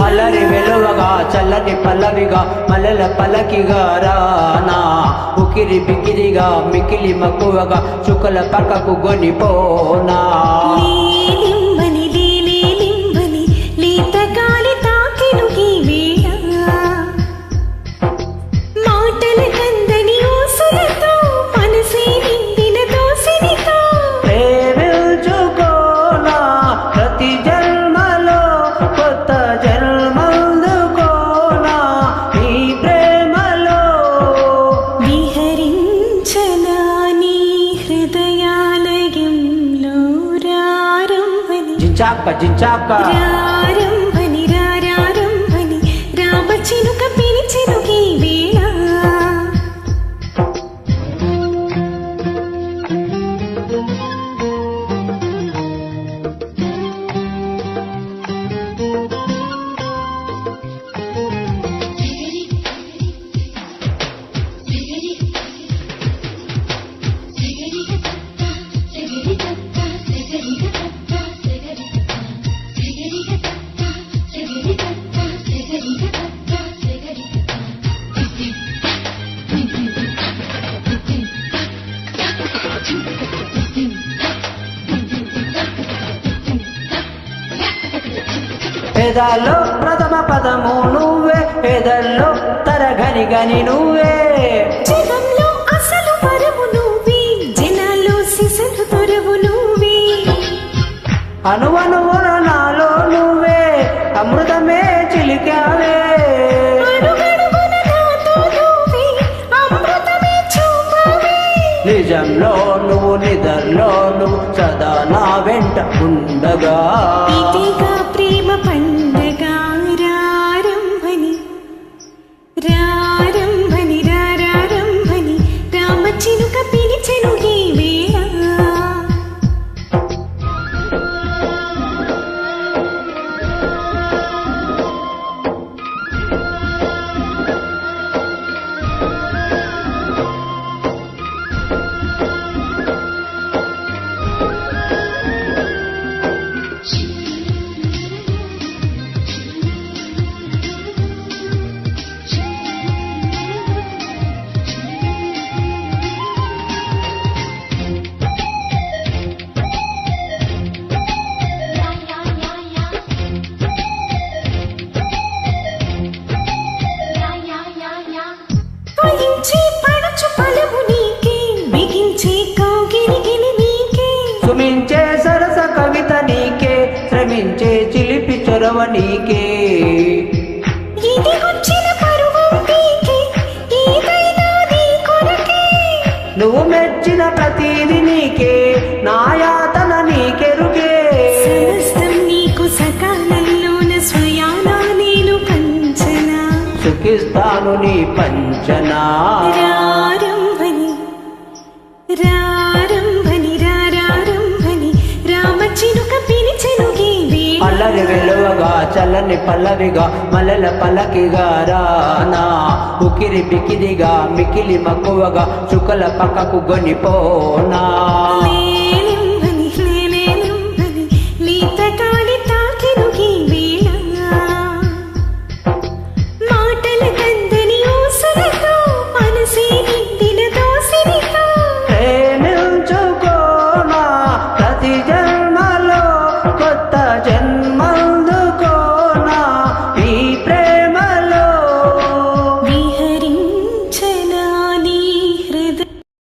పల్లరి వెలువగా చల్లని పల్లవిగా మల్లెల పలకిగా రానా ఉకిరి బికిరిగా మికిలి మక్కువగా చుక్కల పక్కకు గొనిపోనా జించాక జించాక రారంభని రారంభని రామచినుక పిలిచెను పేదాల్లో ప్రథమ పదము నువ్వే పేదల్లో తరగని గని నువ్వే. జగంలో అసలు వరము నువ్వే జనాల్లో సిసలు తొరవు నువ్వే. అనువనువున నిజంలో నువ్వు నిదర్లో నువ్వు సదా నా వెంట ఉండగా. చొరవ నీకే. నీ నువ్వు మెచ్చిన ప్రతిది నీకే. నాయాతన నీకెరుకే. సమస్తం నీకు సకాలంలోన స్వయానా నేను పంచనా. సుఖిస్తాను నీ పంచనా. చల్లని పల్లవిగా మల్లెల పలకిగా రానా. ఉకిరి బికిదిగా మికిలి మక్కువగా చుకల పక్కకు గొనిపోనా.